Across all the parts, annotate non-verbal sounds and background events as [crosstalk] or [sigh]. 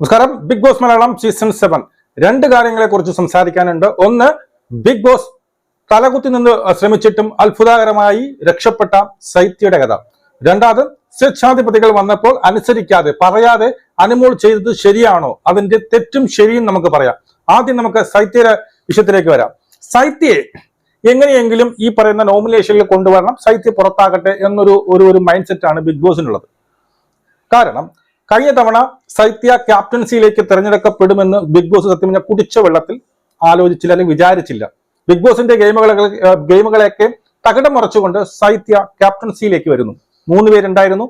നമസ്കാരം. Big Boss Malayalam season seven. രണ്ട് കാര്യങ്ങളെ കുറിച്ച് സംസാരിക്കാനുണ്ട്. ഒന്ന് ബിഗ് ബോസ് തലകുത്തി നിന്ന് ശ്രമിച്ചിട്ടും അത്ഭുതകരമായി രക്ഷപ്പെട്ട സൈത്യയുടെ കഥ. രണ്ടാമത് സ്വേച്ഛാധിപതികൾ വന്നപ്പോൾ അനുസരിക്കാതെ പറയാതെ അനുമോൾ ചെയ്തത് ശരിയാണോ? അതിന്റെ തെറ്റും ശരിയും നമുക്ക് പറയാം. ആദ്യം നമുക്ക് സൈത്യയുടെ വിഷയത്തിലേക്ക് വരാം. സൈത്യയെ എങ്ങനെയെങ്കിലും ഈ പറയുന്ന നോമിനേഷനിൽ കൊണ്ടുവരണം. സൈത്യ പുറത്താകട്ടെ എന്നൊരു ഒരു ഒരു മൈൻഡ് സെറ്റാണ് ബിഗ് ബോസിനുള്ളത്. കാരണം കഴിഞ്ഞ തവണ സൈത്യ ക്യാപ്റ്റൻസിയിലേക്ക് തിരഞ്ഞെടുക്കപ്പെടുമെന്ന് ബിഗ് ബോസ് സത്യം പറഞ്ഞാൽ കുടിച്ച വെള്ളത്തിൽ ആലോചിച്ചില്ല അല്ലെങ്കിൽ വിചാരിച്ചില്ല. ബിഗ് ബോസിന്റെ ഗെയിമുകളെ ഗെയിമുകളെയൊക്കെ തകിടം മറച്ചുകൊണ്ട് സൈത്യ ക്യാപ്റ്റൻസിയിലേക്ക് വരുന്നു. മൂന്ന് പേരുണ്ടായിരുന്നു.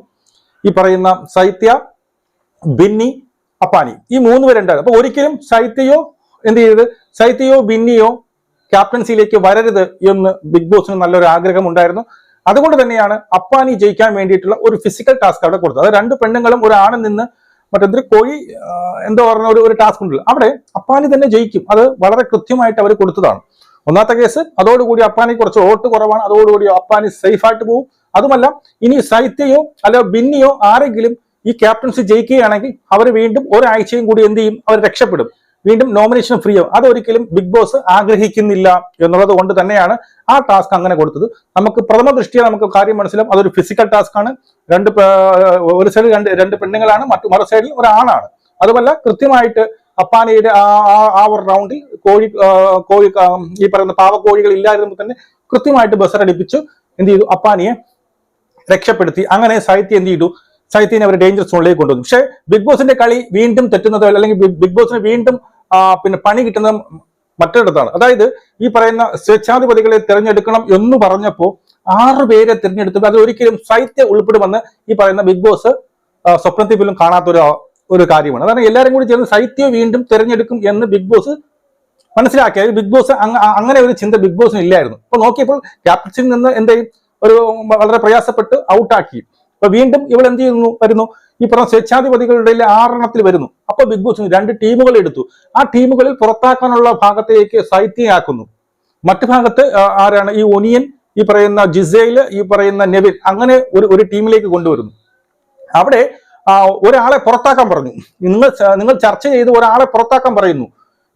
ഈ പറയുന്ന സൈത്യ ബിന്നി അപ്പാനി. ഈ മൂന്ന് പേരുണ്ടായിരുന്നു. അപ്പൊ ഒരിക്കലും സൈത്യയോ എന്ത് ചെയ്തത് സൈത്യയോ ബിന്നിയോ ക്യാപ്റ്റൻസിയിലേക്ക് വരരുത് എന്ന് ബിഗ് ബോസിന് നല്ലൊരു ആഗ്രഹം ഉണ്ടായിരുന്നു അതുകൊണ്ട് തന്നെയാണ് അപ്പാനി ജയിക്കാൻ വേണ്ടിയിട്ടുള്ള ഒരു ഫിസിക്കൽ ടാസ്ക് അവിടെ കൊടുത്തത്. അത് രണ്ട് പെണ്ണുങ്ങളും ഒരു ആണിൽ നിന്ന് മറ്റൊരു കോഴി എന്തോ പറഞ്ഞ ഒരു ഒരു ടാസ്ക് ഉണ്ടല്ലോ. അവിടെ അപ്പാനി തന്നെ ജയിക്കും. അത് വളരെ കൃത്യമായിട്ട് അവർ കൊടുത്തതാണ്. ഒന്നാമത്തെ കേസ് അതോടുകൂടി അപ്പാനി കുറച്ച് വോട്ട് കുറവാണ്. അതോടുകൂടി അപ്പാനി സേഫ് ആയിട്ട് പോകും. അതുമല്ല ഇനി സൈത്യയോ അല്ല ബിന്നിയോ ആരെങ്കിലും ഈ ക്യാപ്റ്റൻസി ജയിക്കുകയാണെങ്കിൽ അവർ വീണ്ടും ഒരാഴ്ചയും കൂടി എന്ത് ചെയ്യും? അവർ രക്ഷപ്പെടും. വീണ്ടും നോമിനേഷൻ ഫ്രീ ആവും. അതൊരിക്കലും ബിഗ് ബോസ് ആഗ്രഹിക്കുന്നില്ല എന്നുള്ളത് കൊണ്ട് തന്നെയാണ് ആ ടാസ്ക് അങ്ങനെ കൊടുത്തത്. നമുക്ക് പ്രഥമ ദൃഷ്ടിയെ നമുക്ക് കാര്യം മനസ്സിലാവും. അതൊരു ഫിസിക്കൽ ടാസ്ക് ആണ്. രണ്ട് ഒരു സൈഡിൽ രണ്ട് രണ്ട് പെണ്ണുങ്ങളാണ് മറ്റു മറു സൈഡിൽ ഒരാണാണ്. അതുമല്ല കൃത്യമായിട്ട് അപ്പാനയുടെ ആ ആ- ഒരു റൗണ്ടിൽ കോഴി കോഴി ഈ പറയുന്ന പാവക്കോഴികൾ ഇല്ലായിരുന്നു തന്നെ കൃത്യമായിട്ട് ബസറടിപ്പിച്ച് എന്ത് ചെയ്തു? അപ്പാനിയെ രക്ഷപ്പെടുത്തി. അങ്ങനെ സാഹിത്യം എന്ത് ചെയ്തു? സാഹിത്യനെ അവർ ഡേഞ്ചർ സോണിലേക്ക് കൊണ്ടുവന്നു. പക്ഷേ ബിഗ് ബോസിന്റെ കളി വീണ്ടും തെറ്റുന്നത് അല്ലെങ്കിൽ ബിഗ് ബോസിന് വീണ്ടും പിന്നെ പണി കിട്ടുന്നത് മറ്റൊരിടത്താണ്. അതായത് ഈ പറയുന്ന സ്വേച്ഛാധിപതികളെ തിരഞ്ഞെടുക്കണം എന്ന് പറഞ്ഞപ്പോൾ ആറ് പേരെ തിരഞ്ഞെടുത്തു അത് ഒരിക്കലും സൈത്യ ഉൾപ്പെടുമെന്ന് ഈ പറയുന്ന ബിഗ് ബോസ് സ്വപ്നത്തിൽ പോലും കാണാത്ത ഒരു ഒരു കാര്യമാണ്. അതാണ് എല്ലാവരും കൂടി ചേർന്ന് സൈത്യ വീണ്ടും തിരഞ്ഞെടുക്കും എന്ന് ബിഗ് ബോസ് മനസ്സിലാക്കി. അതായത് ബിഗ് ബോസ് അങ്ങനെ ഒരു ചിന്ത ബിഗ് ബോസിന് ഇല്ലായിരുന്നു. അപ്പൊ നോക്കിയപ്പോൾ ക്യാപ്റ്റൻസിൽ നിന്ന് എന്തെയും ഒരു വളരെ പ്രയാസപ്പെട്ട് ഔട്ടാക്കി അപ്പൊ വീണ്ടും ഇവൾ എന്ത് ചെയ്യുന്നു? വരുന്നു. ഈ പറഞ്ഞ സ്വേച്ഛാധിപതികളുടെ ആറെണ്ണത്തിൽ വരുന്നു. അപ്പൊ ബിഗ് ബോസ് രണ്ട് ടീമുകൾ എടുത്തു. ആ ടീമുകളിൽ പുറത്താക്കാനുള്ള ഭാഗത്തേക്ക് സൈത്യയാക്കുന്നു മറ്റു ഭാഗത്ത് ആരാണ്? ഈ ഒനിയൻ ഈ പറയുന്ന ജിസൈൽ ഈ പറയുന്ന നെവിൻ അങ്ങനെ ഒരു ഒരു ടീമിലേക്ക് കൊണ്ടുവരുന്നു. അവിടെ ഒരാളെ പുറത്താക്കാൻ പറഞ്ഞു. നിങ്ങൾ നിങ്ങൾ ചർച്ച ചെയ്ത് ഒരാളെ പുറത്താക്കാൻ പറയുന്നു.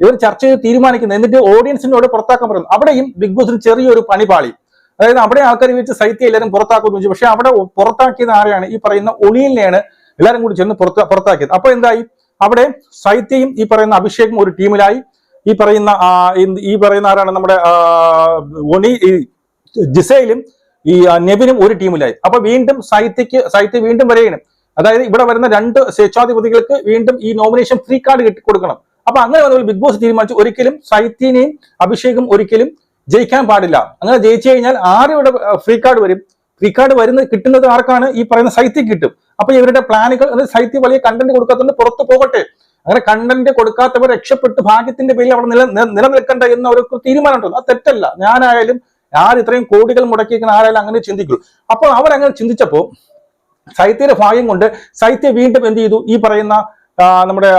ഇവർ ചർച്ച ചെയ്ത് തീരുമാനിക്കുന്നു. എന്നിട്ട് ഓഡിയൻസിനോട് പുറത്താക്കാൻ പറയുന്നു. അവിടെയും ബിഗ് ബോസിന് ചെറിയൊരു പണി പാളി അതായത് അവിടെ ആൾക്കാർ വെച്ച് സൈത്യം എല്ലാവരും പുറത്താക്കുന്നു വെച്ചു പക്ഷെ അവിടെ പുറത്താക്കിയത് ആരെയാണ്? ഈ പറയുന്ന ഒളിയിലെയാണ് എല്ലാവരും കൂടി ചെന്ന് പുറത്ത് പുറത്താക്കിയത്. അപ്പൊ എന്തായി? അവിടെ സൈത്യയും ഈ പറയുന്ന അഭിഷേകും ഒരു ടീമിലായി. ഈ പറയുന്ന ഈ- പറയുന്ന ആരാണ് നമ്മുടെ ഒണി ജിസയിലും ഈ നെബിനും ഒരു ടീമിലായി. അപ്പൊ വീണ്ടും സൈത്യക്ക് സൈത്യം വീണ്ടും വരികയാണ്. അതായത് ഇവിടെ വരുന്ന രണ്ട് സ്വേച്ഛാധിപതികൾക്ക് വീണ്ടും ഈ നോമിനേഷൻ ഫ്രീ കാർഡ് കിട്ടി കൊടുക്കണം. അപ്പൊ അങ്ങനെ വന്നപ്പോൾ ബിഗ് ബോസ് തീരുമാനിച്ചു ഒരിക്കലും സൈത്യനെയും അഭിഷേകും ഒരിക്കലും ജയിക്കാൻ പാടില്ല. അങ്ങനെ ജയിച്ചു കഴിഞ്ഞാൽ ആരും ഇവിടെ ഫ്രീ കാർഡ് വരും? ഫ്രീ കാർഡ് വരുന്ന കിട്ടുന്നത് ആർക്കാണ്? ഈ പറയുന്ന സാഹിത്യം കിട്ടും. അപ്പൊ ഇവരുടെ പ്ലാനുകൾ സാഹിത്യ വലിയ കണ്ടന്റ് കൊടുക്കാത്തതുകൊണ്ട് പുറത്തു പോകട്ടെ. അങ്ങനെ കണ്ടന്റ് കൊടുക്കാത്തവർ രക്ഷപ്പെട്ട് ഭാഗ്യത്തിന്റെ പേരിൽ അവിടെ നില നില- നിലനിൽക്കണ്ട എന്ന ഒരു തീരുമാനം ഉണ്ടല്ലോ അത് തെറ്റല്ല. ഞാനായാലും ആര് ഇത്രയും കോടികൾ മുടക്കിയിരിക്കുന്ന ആരായാലും അങ്ങനെ ചിന്തിക്കുള്ളൂ അപ്പോൾ അവരങ്ങനെ ചിന്തിച്ചപ്പോൾ സൈത്യയുടെ ഭാഗ്യം കൊണ്ട് സൈത്യ വീണ്ടും എന്ത് ചെയ്തു? ഈ പറയുന്ന നമ്മുടെ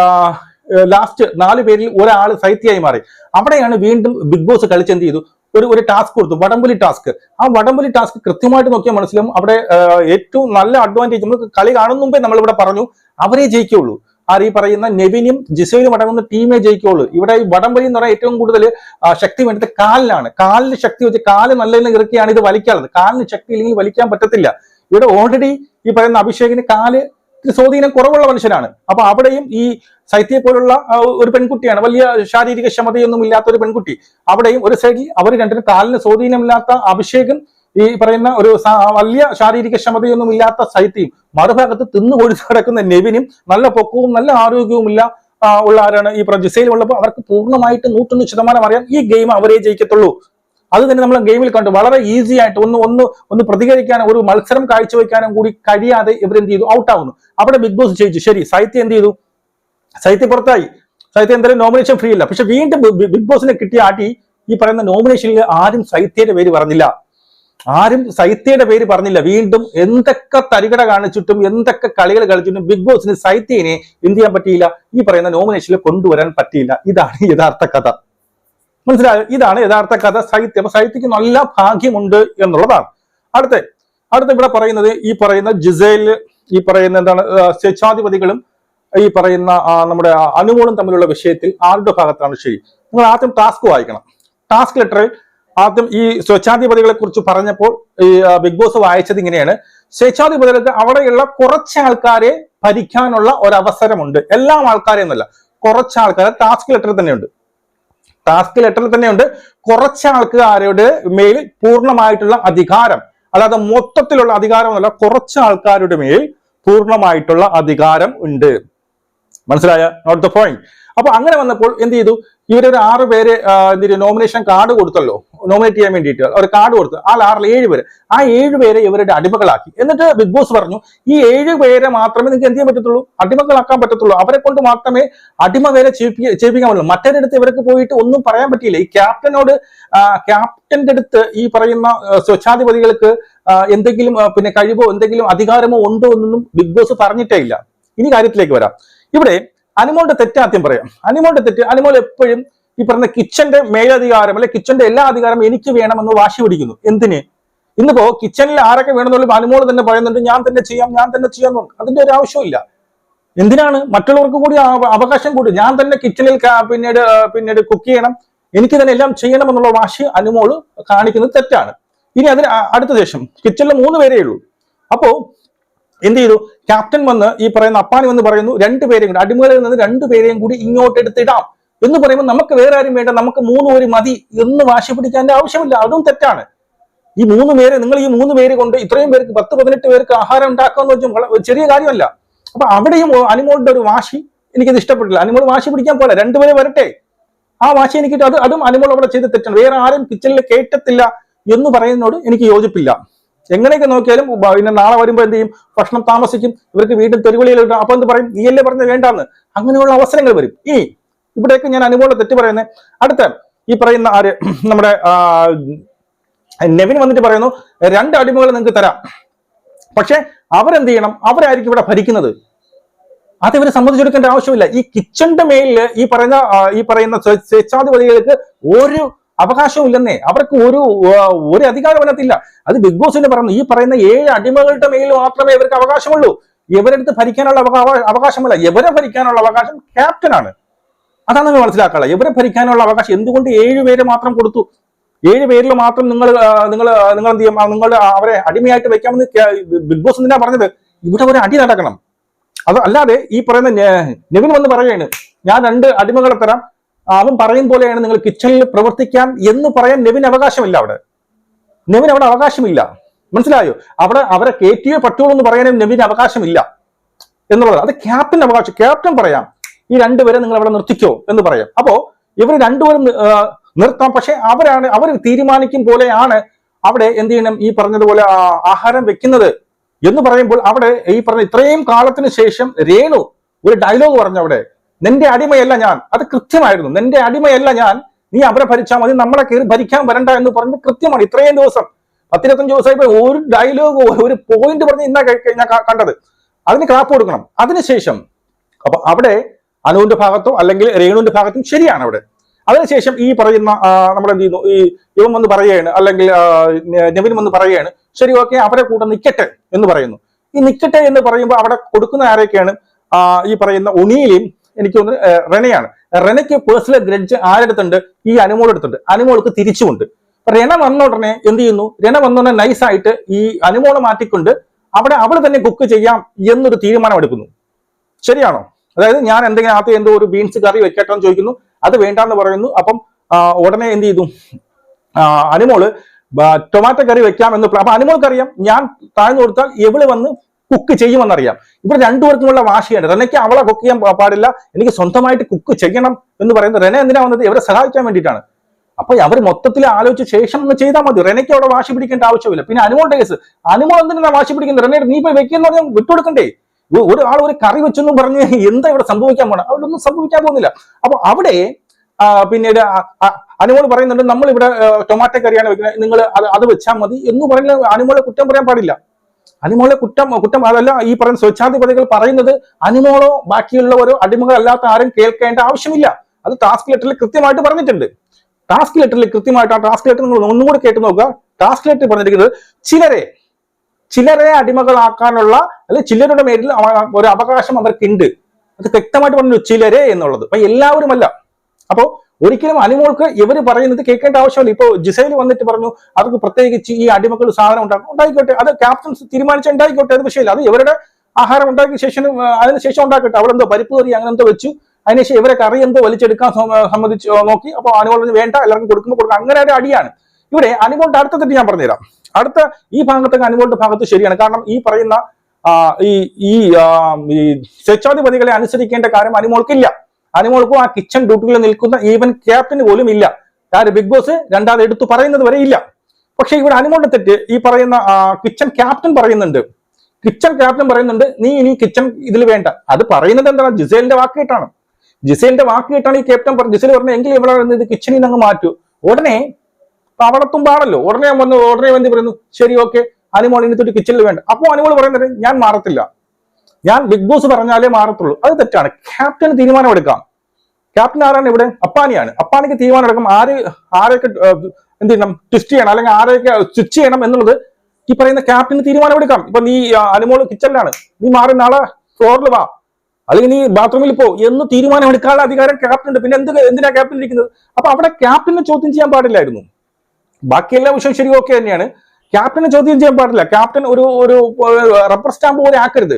ലാസ്റ്റ് നാല് പേരിൽ ഒരാൾ സൈത്യായി മാറി. അവിടെയാണ് വീണ്ടും ബിഗ് ബോസ് കളിച്ച് എന്ത് ചെയ്തു? ഒരു ഒരു ടാസ്ക് കൊടുത്തു. വടംപുലി ടാസ്ക് ആ വടംപുലി ടാസ്ക് കൃത്യമായിട്ട് നോക്കിയാൽ മനസ്സിലാവും അവിടെ ഏറ്റവും നല്ല അഡ്വാന്റേജ് നമ്മൾ കളി കാണുന്ന മുമ്പേ നമ്മൾ ഇവിടെ പറഞ്ഞു അവരെ ജയിക്കുള്ളൂ ആര് ഈ പറയുന്ന നെവിനും ജിസയിലും അടങ്ങുന്ന ടീമേ ജയിക്കുള്ളൂ ഇവിടെ ഈ വടംവലി എന്ന് പറയാൻ ഏറ്റവും കൂടുതൽ ശക്തി വേണ്ടത് കാലിലാണ്. കാലിന് ശക്തി വെച്ച് കാൽ നല്ല ഇറക്കിയാണ് ഇത് വലിക്കാറുള്ളത്. കാലിന് ശക്തി ഇല്ലെങ്കിൽ വലിക്കാൻ പറ്റത്തില്ല. ഇവിടെ ഓൾറെഡി ഈ പറയുന്ന അഭിഷേകിന് കാൽ സ്വാധീനം കുറവുള്ള മനുഷ്യനാണ്. അപ്പൊ അവിടെയും ഈ സൈത്യയെ പോലുള്ള ഒരു പെൺകുട്ടിയാണ് വലിയ ശാരീരിക ക്ഷമതയൊന്നും ഇല്ലാത്ത ഒരു പെൺകുട്ടി. അവിടെയും ഒരു സൈഡിൽ അവർ രണ്ടിനും കാലിന് സ്വാധീനമില്ലാത്ത അഭിഷേകം ഈ പറയുന്ന ഒരു വലിയ ശാരീരിക ക്ഷമതയൊന്നും ഇല്ലാത്ത സൈത്യയും മറുഭാഗത്ത് തിന്നു കൊഴുത്ത് കിടക്കുന്ന നെവിനും നല്ല പൊക്കവും നല്ല ആരോഗ്യവും ഇല്ല ഉള്ള ആരാണ് ഈ ജിസയിൽ ഉള്ളപ്പോൾ അവർക്ക് പൂർണമായിട്ട് നൂറ്റൊന്ന് ശതമാനം അറിയാം ഈ ഗെയിം അവരെ ജയിക്കത്തുള്ളൂ. അത് തന്നെ നമ്മൾ ഗെയിമിൽ കണ്ടു വളരെ ഈസി ആയിട്ട് ഒന്ന് ഒന്ന് ഒന്ന് പ്രതികരിക്കാനും ഒരു മത്സരം കാഴ്ചവെക്കാനും കൂടി കഴിയാതെ ഇവർ ഇവരെന്ത് ചെയ്തു? ഔട്ട് ആവുന്നു. അവിടെ ബിഗ് ബോസ് ജയിച്ചു. ശരി സാഹിത്യം എന്ത് ചെയ്തു? സാഹിത്യം പുറത്തായി. സാഹിത്യം എന്തായാലും നോമിനേഷൻ ഫ്രീ അല്ല. പക്ഷെ വീണ്ടും ബിഗ് ബോസിനെ കിട്ടിയ ആട്ടി ഈ പറയുന്ന നോമിനേഷനിൽ ആരും സാഹിത്യയുടെ പേര് പറഞ്ഞില്ല. ആരും സൈത്യയുടെ പേര് പറഞ്ഞില്ല. വീണ്ടും എന്തൊക്കെ തരികട കാണിച്ചിട്ടും എന്തൊക്കെ കളികൾ കളിച്ചിട്ടും ബിഗ് ബോസിന് സൈത്യനെ എന്ത് ചെയ്യാൻ പറ്റിയില്ല? ഈ പറയുന്ന നോമിനേഷനിൽ കൊണ്ടുവരാൻ പറ്റിയില്ല. ഇതാണ് യഥാർത്ഥ കഥ. മനസ്സിലായോ? ഇതാണ് യഥാർത്ഥ കഥ സാഹിത്യം. സാഹിത്യക്ക് നല്ല ഭാഗ്യമുണ്ട് എന്നുള്ളതാണ്. അടുത്ത അടുത്ത ഇവിടെ പറയുന്നത് ഈ പറയുന്ന ജിസേൽ ഈ പറയുന്ന എന്താണ് സ്വേച്ഛാധിപതികളും ഈ പറയുന്ന നമ്മുടെ അനുകൂലം തമ്മിലുള്ള വിഷയത്തിൽ ആരുടെ ഭാഗത്താണ് ശരി? നിങ്ങൾ ആദ്യം ടാസ്ക് വായിക്കണം. ടാസ്ക് ലെറ്ററിൽ ആദ്യം ഈ സ്വച്ഛാധിപതികളെ കുറിച്ച് പറഞ്ഞപ്പോൾ ഈ ബിഗ് ബോസ് വായിച്ചത് ഇങ്ങനെയാണ്. സ്വേച്ഛാധിപതികൾക്ക് അവിടെയുള്ള കുറച്ച് ആൾക്കാരെ ഭരിക്കാനുള്ള ഒരവസരമുണ്ട് എല്ലാ ആൾക്കാരെയും കുറച്ച് ആൾക്കാരെ ടാസ്ക് ലെറ്ററിൽ തന്നെയുണ്ട്. ടാസ്ക് ലെറ്ററിൽ തന്നെയുണ്ട്. കുറച്ച് ആൾക്കാരുടെ മേൽ പൂർണമായിട്ടുള്ള അധികാരം. അതായത് മൊത്തത്തിലുള്ള അധികാരം എന്നല്ല കുറച്ച് ആൾക്കാരുടെ മേൽ പൂർണമായിട്ടുള്ള അധികാരം ഉണ്ട്. മനസ്സിലായ? നോട്ട് ദ പോയിന്റ് അപ്പൊ അങ്ങനെ വന്നപ്പോൾ എന്ത് ചെയ്തു? ഇവരൊരു ആറ് പേര് എന്ത് നോമിനേഷൻ കാർഡ് കൊടുത്തല്ലോ. നോമിനേറ്റ് ചെയ്യാൻ വേണ്ടിയിട്ട് ഒരു കാർഡ് കൊടുത്ത്. ആ ആറിൽ ഏഴ് പേര്. ആ ഏഴ് പേരെ ഇവരുടെ അടിമകളാക്കി. എന്നിട്ട് ബിഗ് ബോസ് പറഞ്ഞു ഈ ഏഴ് പേരെ മാത്രമേ നിങ്ങൾക്ക് എന്ത് ചെയ്യാൻ പറ്റത്തുള്ളൂ? അടിമകളാക്കാൻ പറ്റത്തുള്ളൂ. അവരെ കൊണ്ട് മാത്രമേ അടിമ പേരെ ചെയ്യിപ്പി- ചെയ്യിപ്പിക്കാൻ പറ്റുള്ളൂ. മറ്റൊരിടത്ത് ഇവർക്ക് പോയിട്ട് ഒന്നും പറയാൻ പറ്റിയില്ല. ഈ ക്യാപ്റ്റനോട് ക്യാപ്റ്റന്റെ അടുത്ത് ഈ പറയുന്ന സ്വച്ഛാധിപതികൾക്ക് എന്തെങ്കിലും പിന്നെ കഴിവോ എന്തെങ്കിലും അധികാരമോ ഉണ്ടോ എന്നൊന്നും ബിഗ് ബോസ് പറഞ്ഞിട്ടേ ഇല്ല. ഇനി കാര്യത്തിലേക്ക് വരാം. ഇവിടെ അനിമോളുടെ തെറ്റ് ആദ്യം പറയാം. അനിമോളുടെ തെറ്റ് അനിമോൾ എപ്പോഴും ഈ പറഞ്ഞ കിച്ചന്റെ മേലധികാരം അല്ലെ കിച്ചന്റെ എല്ലാ അധികാരം എനിക്ക് വേണമെന്ന് വാശി പിടിക്കുന്നു. എന്തിന്? ഇന്നിപ്പോ കിച്ചണിൽ ആരൊക്കെ വേണമെന്നുള്ള അനുമോൾ തന്നെ പറയുന്നുണ്ട് ഞാൻ തന്നെ ചെയ്യാം ഞാൻ തന്നെ ചെയ്യാം അതിന്റെ ഒരു ആവശ്യമില്ല എന്തിനാണ്? മറ്റുള്ളവർക്ക് കൂടി അവ- അവകാശം കൂടി. ഞാൻ തന്നെ കിച്ചണിൽ പിന്നീട് പിന്നീട് കുക്ക് ചെയ്യണം. എനിക്ക് തന്നെ എല്ലാം ചെയ്യണം എന്നുള്ള വാശി അനുമോൾ കാണിക്കുന്നത് തെറ്റാണ്. ഇനി അതിന് അടുത്ത ദേശം കിച്ചണിൽ മൂന്ന് പേരേ ഉള്ളൂ. അപ്പോ എന്ത് ചെയ്തു? ക്യാപ്റ്റൻ വന്ന് ഈ പറയുന്ന അപ്പാനി വന്ന് പറയുന്നു രണ്ടുപേരെയും കൂടി അടിമകളിൽ നിന്ന് രണ്ടുപേരെയും കൂടി ഇങ്ങോട്ട് എടുത്തിടാം എന്ന് പറയുമ്പോൾ നമുക്ക് വേറെ ആരും വേണ്ട നമുക്ക് മൂന്ന് പേര് മതി എന്ന് വാശി പിടിക്കാന്റെ ആവശ്യമില്ല. അതും തെറ്റാണ്. ഈ മൂന്ന് പേര് നിങ്ങൾ ഈ മൂന്ന് പേര് കൊണ്ട് ഇത്രയും പേർക്ക് പത്ത് പതിനെട്ട് പേർക്ക് ആഹാരം ഉണ്ടാക്കുക എന്ന് വെച്ചാൽ ചെറിയ കാര്യമല്ല. അപ്പൊ അവിടെയും അനിമോളുടെ ഒരു വാശി എനിക്കത് ഇഷ്ടപ്പെട്ടില്ല. അനിമോൾ വാശി പിടിക്കാൻ പോലെ രണ്ടുപേരെ വരട്ടെ. ആ വാശി എനിക്ക് അത് അതും അനിമോൾ അവിടെ ചെയ്ത് തെറ്റാണ്. വേറെ ആരും പിച്ചറിൽ കേട്ടത്തില്ല എന്ന് പറയുന്നതിനോട് എനിക്ക് യോജിപ്പില്ല. എങ്ങനെയൊക്കെ നോക്കിയാലും പിന്നെ നാളെ വരുമ്പോൾ എന്ത് ചെയ്യും? ഭക്ഷണം താമസിക്കും. ഇവർക്ക് വീണ്ടും തെരുവിളിയിൽ അപ്പൊ എന്ത് പറയും? നീയല്ലേ പറഞ്ഞത് വേണ്ടാന്ന്. അങ്ങനെയുള്ള അവസരങ്ങൾ വരും. ഇനി ഇവിടേക്ക് ഞാൻ അനുകൂല തെറ്റ് പറയുന്നത്. അടുത്ത ഈ പറയുന്ന ആര്? [clears throat] നമ്മുടെ നെവിൻ വന്നിട്ട് പറയുന്നു രണ്ട് അടിമകൾ നിങ്ങൾക്ക് തരാം. പക്ഷെ അവരെന്ത് ചെയ്യണം അവരായിരിക്കും ഇവിടെ ഭരിക്കുന്നത്. അത് ഇവരെ സംബന്ധിച്ചെടുക്കേണ്ട ആവശ്യമില്ല. ഈ കിച്ചന്റെ മേലിൽ ഈ പറയുന്ന ഈ പറയുന്ന സ്വേ- സ്വേച്ഛാധിപതികൾക്ക് ഒരു അവകാശവും ഇല്ലെന്നേ അവർക്ക് ഒരു ഒരു അധികാരം അതിനകത്തില്ല അത് ബിഗ് ബോസിന്റെ പറഞ്ഞു ഈ പറയുന്ന ഏഴ് അടിമകളുടെ മേൽ മാത്രമേ ഇവർക്ക് അവകാശമുള്ളൂ. ഇവരെടുത്ത് ഭരിക്കാനുള്ള അവകാ- അവകാശമല്ല. ഇവരെ ഭരിക്കാനുള്ള അവകാശം ക്യാപ്റ്റനാണ്. അതാണ് നിങ്ങൾ മനസ്സിലാക്കാനുള്ളത്. ഇവരെ ഭരിക്കാനുള്ള അവകാശം എന്തുകൊണ്ട് ഏഴ് പേര് മാത്രം കൊടുത്തു? ഏഴ് പേരിൽ മാത്രം നിങ്ങൾ നിങ്ങൾ നിങ്ങൾ എന്ത് ചെയ്യും? നിങ്ങൾ അവരെ അടിമയായിട്ട് വെക്കാമെന്ന് ബിഗ് ബോസ് എന്തിനാ പറഞ്ഞത്. ഇവിടെ ഒരു അടി നടക്കണം. അത് അല്ലാതെ ഈ പറയുന്ന നെവിൻ വന്ന് പറയാണ് ഞാൻ രണ്ട് അടിമകളെ തരാം. അവൻ പറയും പോലെയാണ് നിങ്ങൾ കിച്ചണിൽ പ്രവർത്തിക്കാം എന്ന് പറയാൻ നെവിൻ അവകാശമില്ല അവിടെ. നെവിൻ അവിടെ അവകാശമില്ല. മനസ്സിലായോ? അവിടെ അവരെ കയറ്റിയേ പറ്റുള്ളൂ എന്ന് പറയാനും നെവിന് അവകാശമില്ല. എന്നുള്ളത് അത് ക്യാപ്റ്റൻ അവകാശം. ക്യാപ്റ്റൻ പറയാം ഈ രണ്ടുപേരെ നിങ്ങൾ അവിടെ നിർത്തിക്കോ എന്ന് പറയാം. അപ്പോ ഇവർ രണ്ടുപേരും നിർത്താം. പക്ഷെ അവരാണ് അവർ തീരുമാനിക്കും പോലെയാണ് അവിടെ എന്ത് ചെയ്യണം? ഈ പറഞ്ഞതുപോലെ ആഹാരം വെക്കുന്നത്. എന്ന് പറയുമ്പോൾ അവിടെ ഈ പറഞ്ഞ ഇത്രയും കാലത്തിന് ശേഷം രേണു ഒരു ഡയലോഗ് പറഞ്ഞു അവിടെ. നിന്റെ അടിമയല്ല ഞാൻ. അത് കൃത്യമായിരുന്നു. നിന്റെ അടിമയല്ല ഞാൻ. നീ അവരെ ഭരിച്ചാൽ മതി. നമ്മളെ കയറി ഭരിക്കാൻ വരണ്ട എന്ന് പറഞ്ഞ് കൃത്യമാണ്. ഇത്രയും ദിവസം പത്തിരുപത്തഞ്ച് ദിവസമായി ഒരു ഡയലോഗ് ഒരു പോയിന്റ് പറഞ്ഞ് ഇന്നാ കഴിക്കാൻ കണ്ടത്. അതിന് ക്ലാപ്പ് കൊടുക്കണം. അതിനുശേഷം അപ്പൊ അവിടെ അനുവിന്റെ ഭാഗത്തും അല്ലെങ്കിൽ രേണുവിന്റെ ഭാഗത്തും ശരിയാണ് അവിടെ. അതിനുശേഷം ഈ പറയുന്ന നമ്മൾ എന്ത് ചെയ്യുന്നു? ഈ ഇവൻ വന്ന് പറയുകയാണ് അല്ലെങ്കിൽ നവിൻ വന്ന് പറയുകയാണ് ശരി ഓക്കെ അവരെ കൂടെ നിൽക്കട്ടെ എന്ന് പറയുന്നു. ഈ നിൽക്കട്ടെ എന്ന് പറയുമ്പോൾ അവിടെ കൊടുക്കുന്ന ആരൊക്കെയാണ്? ഈ പറയുന്ന ഉണിയിലും എനിക്ക് തോന്നുന്നു റെനയാണ്. റെനയ്ക്ക് പേഴ്സണൽ ഗ്രഡ്ജ് ആരെടുത്തുണ്ട് ഈ അനുമോൾ എടുത്തുണ്ട് അനുമോൾക്ക് തിരിച്ചുമുണ്ട്. റെന വന്ന ഉടനെ എന്ത് ചെയ്യുന്നു? രണ വന്ന ഉടനെ നൈസായിട്ട് ഈ അനുമോളെ മാറ്റിക്കൊണ്ട് അവിടെ അവൾ തന്നെ കുക്ക് ചെയ്യാം എന്നൊരു തീരുമാനം എടുക്കുന്നു. ശരിയാണോ? അതായത് ഞാൻ എന്തെങ്കിലും ആദ്യം എന്തോ ഒരു ബീൻസ് കറി വെക്കട്ടെ ചോദിക്കുന്നു. അത് വേണ്ടാന്ന് പറയുന്നു. അപ്പം ഉടനെ എന്ത് ചെയ്തു? അനുമോൾ ടൊമാറ്റോ കറി വെക്കാമെന്ന് അപ്പൊ അനുമോൾക്ക് അറിയാം. ഞാൻ താഴ്ന്നു കൊടുത്താൽ എവിടെ വന്ന് കുക്ക് ചെയ്യുമെന്നറിയാം ഇവിടെ രണ്ടുപേർക്കുമുള്ള വാശിയാണ് റെനയ്ക്ക് അവളെ കുക്ക് ചെയ്യാൻ പാടില്ല. എനിക്ക് സ്വന്തമായിട്ട് കുക്ക് ചെയ്യണം എന്ന് പറയുന്നത് റെന എന്തിനാ വന്നത്? ഇവരെ സഹായിക്കാൻ വേണ്ടിയിട്ടാണ്. അപ്പൊ അവർ മൊത്തത്തിൽ ആലോചിച്ച ശേഷം ഒന്ന് ചെയ്താൽ മതി. റെനയ്ക്ക് അവിടെ വാശി പിടിക്കേണ്ട ആവശ്യമില്ല. പിന്നെ അനുമോളുടെ കേസ് അനുമോൾ എന്തിനാ വാശി പിടിക്കുന്നത്? റെനയുടെ നീ പോയി വെക്കുന്ന വിട്ടുകൊടുക്കണ്ടേ? ഒ- ഒരു കറി വെച്ചെന്ന് പറഞ്ഞ് എന്താ ഇവിടെ സംഭവിക്കാൻ പോണ? അവിടെ ഒന്നും സംഭവിക്കാൻ പോകുന്നില്ല. അപ്പൊ അവിടെ പിന്നീട് അനുമോൾ പറയുന്നുണ്ട് നമ്മൾ ഇവിടെ ടൊമാറ്റോ കറിയാണ് വെക്കുന്നത്. നിങ്ങൾ അത് അത് വെച്ചാൽ മതി. എന്ന് പറയുന്നത് അനുമോളെ കുറ്റം പറയാൻ പാടില്ല. അനുമോളെ കുറ്റം കുറ്റം അതല്ല ഈ പറയുന്ന സ്വച്ഛാധിപതികൾ പറയുന്നത് അനുമോളോ ബാക്കിയുള്ളവരോ അടിമകളല്ലാത്ത ആരും കേൾക്കേണ്ട ആവശ്യമില്ല. അത് ടാസ്ക് ലെറ്ററിൽ കൃത്യമായിട്ട് പറഞ്ഞിട്ടുണ്ട്. ടാസ്ക് ലെറ്ററിൽ കൃത്യമായിട്ട് ആ ടാസ്ക് ലെറ്റർ നിങ്ങൾ ഒന്നുകൂടി കേട്ട് നോക്കുക. ടാസ്ക് ലെറ്റർ പറഞ്ഞിരിക്കുന്നത് ചിലരെ ചിലരെ അടിമകളാക്കാനുള്ള അല്ലെങ്കിൽ ചിലരുടെ മേലിൽ ഒരു അവകാശം അവർക്കുണ്ട്. അത് വ്യക്തമായിട്ട് പറഞ്ഞു ചിലരെ എന്നുള്ളത്. അപ്പൊ എല്ലാവരുമല്ല. അപ്പോ ഒരിക്കലും അനുമോൾക്ക് ഇവർ പറയുന്നത് കേൾക്കേണ്ട ആവശ്യമില്ല. ഇപ്പോ ജിസൈൽ വന്നിട്ട് പറഞ്ഞു അവർക്ക് പ്രത്യേകിച്ച് ഈ അടിമകൾ സാധനം ഉണ്ടാക്കും ഉണ്ടായിക്കോട്ടെ. അത് ക്യാപ്റ്റൻസ് തീരുമാനിച്ച ഉണ്ടായിക്കോട്ടെ അത് വിഷയമില്ല. അത് ഇവരുടെ ആഹാരം ഉണ്ടാക്കിയ ശേഷം അതിനുശേഷം അതിന് ശേഷം ഉണ്ടാക്കട്ടെ. അവിടെ എന്തോ പരിപ്പ് കറി അങ്ങനെ എന്തോ വെച്ചു അതിനുശേഷം ഇവരെ കറി എന്തോ വലിച്ചെടുക്കാൻ സംബന്ധിച്ച് നോക്കി. അപ്പോൾ അനുമോൾ വേണ്ട എല്ലാവർക്കും കൊടുക്കുമ്പോൾ കൊടുക്കാം. അങ്ങനെ ഒരു അടിയാണ്. ഇവിടെ അനുമോളുടെ അടുത്ത ഞാൻ പറഞ്ഞുതരാം. അടുത്ത ഈ ഭാഗത്തൊക്കെ അനുമോളുടെ ഭാഗത്ത് ശരിയാണ്. കാരണം ഈ പറയുന്ന ഈ ഈ സ്വച്ഛാധിപതികളെ അനുസരിക്കേണ്ട കാര്യം അനുമോൾക്കില്ല അനുമോൾക്കും ആ കിച്ചൺ ഡ്യൂട്ടിയിൽ നിൽക്കുന്ന ഈവൻ ക്യാപ്റ്റന് പോലും ഇല്ല. ആര് ബിഗ് ബോസ് രണ്ടാമത് എടുത്തു പറയുന്നത് വരെ ഇല്ല. പക്ഷെ ഇവിടെ അനുമോളുടെ തെറ്റ് ഈ പറയുന്ന കിച്ചൺ ക്യാപ്റ്റൻ പറയുന്നുണ്ട്. കിച്ചൺ ക്യാപ്റ്റൻ പറയുന്നുണ്ട് നീ ഇനി കിച്ചൺ ഇതിൽ വേണ്ട. അത് പറയുന്നത് എന്താണ് ജിസേലിന്റെ വാക്ക് കേട്ടാണ്. ജിസേലിന്റെ വാക്ക് ഈ ക്യാപ്റ്റൻ ജിസേൽ പറഞ്ഞു എങ്കിൽ ഇവിടെ കിച്ചണിൽ നിന്ന് മാറ്റൂ. ഉടനെ പവളത്തും പാടല്ലോ ഉടനെ വന്ന് ഉടനെ വന്ന് പറയുന്നു ശരി ഓക്കെ അനുമോൾ ഇനി തൊട്ട് കിച്ചണിൽ വേണ്ട. അപ്പോൾ അനിമോൾ പറയുന്നത് ഞാൻ മാറത്തില്ല. ഞാൻ ബിഗ് ബോസ് പറഞ്ഞാലേ മാറത്തുള്ളൂ. അത് തെറ്റാണ്. ക്യാപ്റ്റന് തീരുമാനമെടുക്കാം ക്യാപ്റ്റൻ ആരാണ് ഇവിടെ? അപ്പാനിയാണ്. അപ്പാനിക്ക് തീരുമാനമെടുക്കാം ആര് ആരെയൊക്കെ എന്ത് ചെയ്യണം? ട്വിസ്റ്റ് ചെയ്യണം. അല്ലെങ്കിൽ ആരെയൊക്കെ സ്വിച്ച് ചെയ്യണം എന്നുള്ളത് ഈ പറയുന്ന ക്യാപ്റ്റന് തീരുമാനമെടുക്കാം ഇപ്പൊ നീ അനിമോൾ അനുമോൾ കിച്ചണിലാണ് നീ മാറി നാളെ ഫ്ലോറിൽ വാ. അല്ലെങ്കിൽ നീ ബാത്റൂമിൽ പോ എന്ന് തീരുമാനമെടുക്കാനുള്ള അധികാരം ക്യാപ്റ്റൻ ഉണ്ട്. പിന്നെ എന്ത് എന്തിനാ ക്യാപ്റ്റൻ ഇരിക്കുന്നത്? അപ്പൊ അവിടെ ക്യാപ്റ്റനെ ചോദ്യം ചെയ്യാൻ പാടില്ലായിരുന്നു. ബാക്കി എല്ലാ വിഷയം ശരി ഓക്കെ തന്നെയാണ്. ക്യാപ്റ്റനെ ചോദ്യം ചെയ്യാൻ പാടില്ല. ക്യാപ്റ്റൻ ഒരു ഒരു റബ്ബർ സ്റ്റാമ്പ് പോലെ ആക്കരുത്.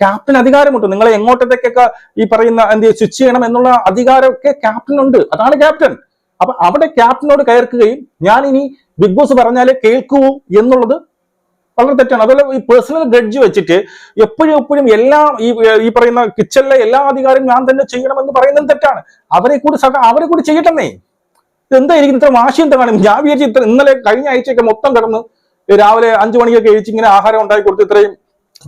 ക്യാപ്റ്റൻ അധികാരമുണ്ട്. നിങ്ങളെ എങ്ങോട്ടത്തേക്കൊക്കെ ഈ പറയുന്ന എന്ത് സ്വിച്ച് ചെയ്യണം എന്നുള്ള അധികാരമൊക്കെ ക്യാപ്റ്റനുണ്ട്. അതാണ് ക്യാപ്റ്റൻ. അപ്പൊ അവിടെ ക്യാപ്റ്റനോട് കയർക്കുകയും ഞാൻ ഇനി ബിഗ് ബോസ് പറഞ്ഞാലേ കേൾക്കൂ എന്നുള്ളത് വളരെ തെറ്റാണ്. അതുപോലെ ഈ പേഴ്സണൽ ഗഡ്ജ് വെച്ചിട്ട് എപ്പോഴും എപ്പോഴും എല്ലാ ഈ ഈ പറയുന്ന കിച്ചണിലെ എല്ലാ അധികാരവും ഞാൻ തന്നെ ചെയ്യണമെന്ന് പറയുന്നത് തെറ്റാണ്. അവരെ കൂടി അവരെ കൂടി ചെയ്യട്ടെന്നേ. എന്തായിരിക്കും ഇത്ര വാശി എന്താ കാണും ഞാൻ വിചാരിച്ചു ഇത്ര ഇന്നലെ കഴിഞ്ഞ ആഴ്ചയൊക്കെ മൊത്തം കിടന്ന് രാവിലെ അഞ്ചു മണിക്കൊക്കെ കഴിച്ച് ഇങ്ങനെ ആഹാരം ഉണ്ടായി കൊടുത്ത് ഇത്രയും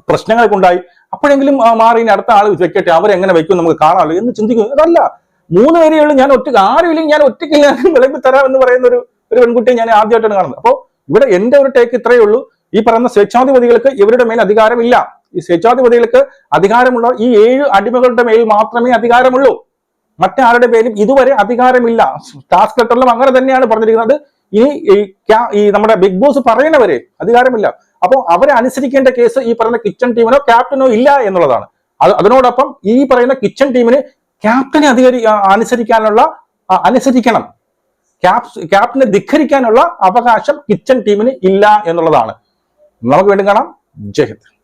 പ്രശ്നങ്ങളൊക്കെ ഉണ്ടായി. അപ്പോഴെങ്കിലും മാറി ഇനി അടുത്ത ആൾ വെക്കട്ടെ അവരെങ്ങനെ വെക്കും നമുക്ക് കാണാമല്ലോ എന്ന് ചിന്തിക്കുന്നു. അതല്ല മൂന്ന് പേരേ ഞാൻ ഒറ്റ ആരും ഇല്ലെങ്കിൽ ഞാൻ ഒറ്റയ്ക്ക് ഞാൻ വിളമ്പി തരാം എന്ന് പറയുന്ന ഒരു ഒരു പെൺകുട്ടിയെ ഞാൻ ആദ്യമായിട്ടാണ് കാണുന്നത്. അപ്പോൾ ഇവിടെ എന്റെ ഒരു ടേക്ക് ഇത്രയേ ഉള്ളൂ. ഈ പറയുന്ന സ്വേച്ഛാധിപതികൾക്ക് ഇവരുടെ മേൽ അധികാരമില്ല. ഈ സ്വേച്ഛാധിപതികൾക്ക് അധികാരമുള്ള ഈ ഏഴ് അടിമകളുടെ മേൽ മാത്രമേ അധികാരമുള്ളൂ. മറ്റാരുടെ പേരിലും ഇതുവരെ അധികാരമില്ല. ടാസ്ക് ലെറ്ററിലും അങ്ങനെ തന്നെയാണ് പറഞ്ഞിരിക്കുന്നത്. ഇനി ഈ നമ്മുടെ ബിഗ് ബോസ് പറയുന്നവരെ അധികാരമില്ല. അപ്പോൾ അവരെ അനുസരിക്കേണ്ട കേസ് ഈ പറയുന്ന കിച്ചൺ ടീമിനോ ക്യാപ്റ്റനോ ഇല്ല എന്നുള്ളതാണ്. അത് അതിനോടൊപ്പം ഈ പറയുന്ന കിച്ചൺ ടീമിന് ക്യാപ്റ്റനെ അധികരി അനുസരിക്കാനുള്ള അനുസരിക്കണം. ക്യാപ് ക്യാപ്റ്റനെ ധിഖരിക്കാനുള്ള അവകാശം കിച്ചൺ ടീമിന് ഇല്ല എന്നുള്ളതാണ്. നമുക്ക് വീണ്ടും കാണാം. ജയ് ഹിന്ദ്.